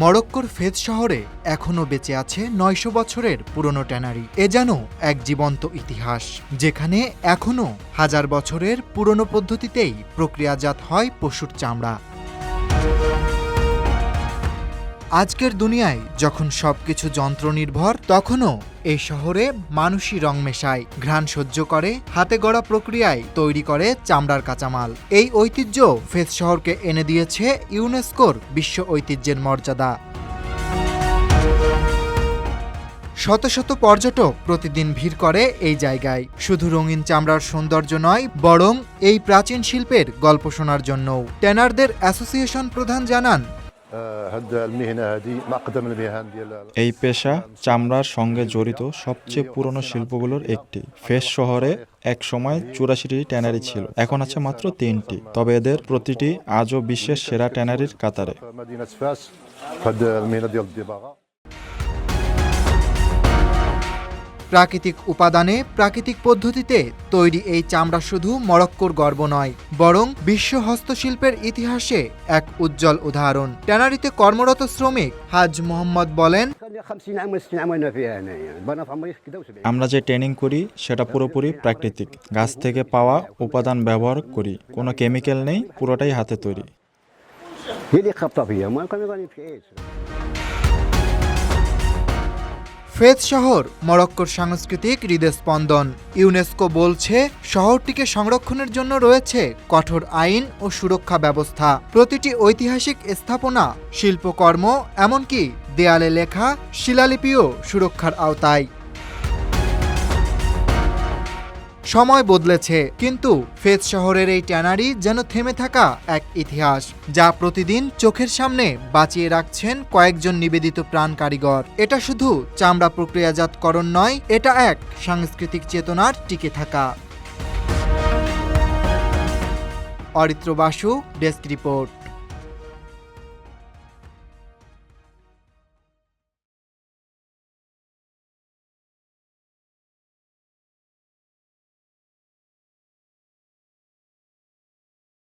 মরক্কোর ফেজ শহরে এখনও বেঁচে আছে নয়শো বছরের পুরনো ট্যানারি। এ যেন এক জীবন্ত ইতিহাস, যেখানে এখনও হাজার বছরের পুরনো পদ্ধতিতেই প্রক্রিয়াজাত হয় পশুর চামড়া। আজকের দুনিয়ায় যখন সবকিছু যন্ত্র নির্ভর তখনও এই শহরে মানুষই রং মেশায়, ঘ্রাণ সহ্য করে, হাতে গড়া প্রক্রিয়ায় তৈরি করে চামড়ার কাঁচামাল। এই ঐতিহ্য ফেস শহরকে এনে দিয়েছে ইউনেস্কোর বিশ্ব ঐতিহ্যের মর্যাদা। শত শত পর্যটক প্রতিদিন ভিড় করে এই জায়গায়। শুধু রঙিন চামড়ার সৌন্দর্য নয়, বরং এই প্রাচীন শিল্পের গল্প শোনার জন্যও। ট্যানারদের অ্যাসোসিয়েশন প্রধান জানান এই পেশা চামড়ার সঙ্গে জড়িত সবচেয়ে পুরনো শিল্পগুলোর একটি। ফেস শহরে এক সময় চুরাশিটি ট্যানারি ছিল। এখন আছে মাত্র তিনটি। তবে এদের প্রতিটি আজও বিশ্বের সেরা ট্যানারির কাতারে। প্রাকৃতিক উপাদানে প্রাকৃতিক পদ্ধতিতে তৈরি এই চামড়া শুধু মরক্কোর গর্ব নয়, বরং বিশ্ব হস্তশিল্পের ইতিহাসে এক উজ্জ্বল উদাহরণ। ট্যানারিতে কর্মরত শ্রমিক হাজ মোহাম্মদ বলেন, আমরা যে ট্রেনিং করি, সেটা পুরোপুরি প্রাকৃতিক। গাছ থেকে পাওয়া উপাদান ব্যবহার করি, কোনো কেমিক্যাল নেই, পুরোটাই হাতে তৈরি। ফেজ শহর, মরক্কোর সাংস্কৃতিক হৃদস্পন্দন। ইউনেস্কো বলছে, শহরটিকে সংরক্ষণের জন্য রয়েছে কঠোর আইন ও সুরক্ষা ব্যবস্থা। প্রতিটি ঐতিহাসিক স্থাপনা, শিল্পকর্ম, এমনকি দেয়ালে লেখা শিলালিপিও সুরক্ষার আওতায়। সময় বদলেছে, কিন্তু ফেজ শহরের এই ট্যানারি যেন থেমে থাকা এক ইতিহাস, যা প্রতিদিন চোখের সামনে বাঁচিয়ে রাখছেন কয়েকজন নিবেদিত প্রাণ কারিগর। এটা শুধু চামড়া প্রক্রিয়াজাতকরণ নয়, এটা এক সাংস্কৃতিক চেতনার টিকে থাকা। Aritra Basu, desk report.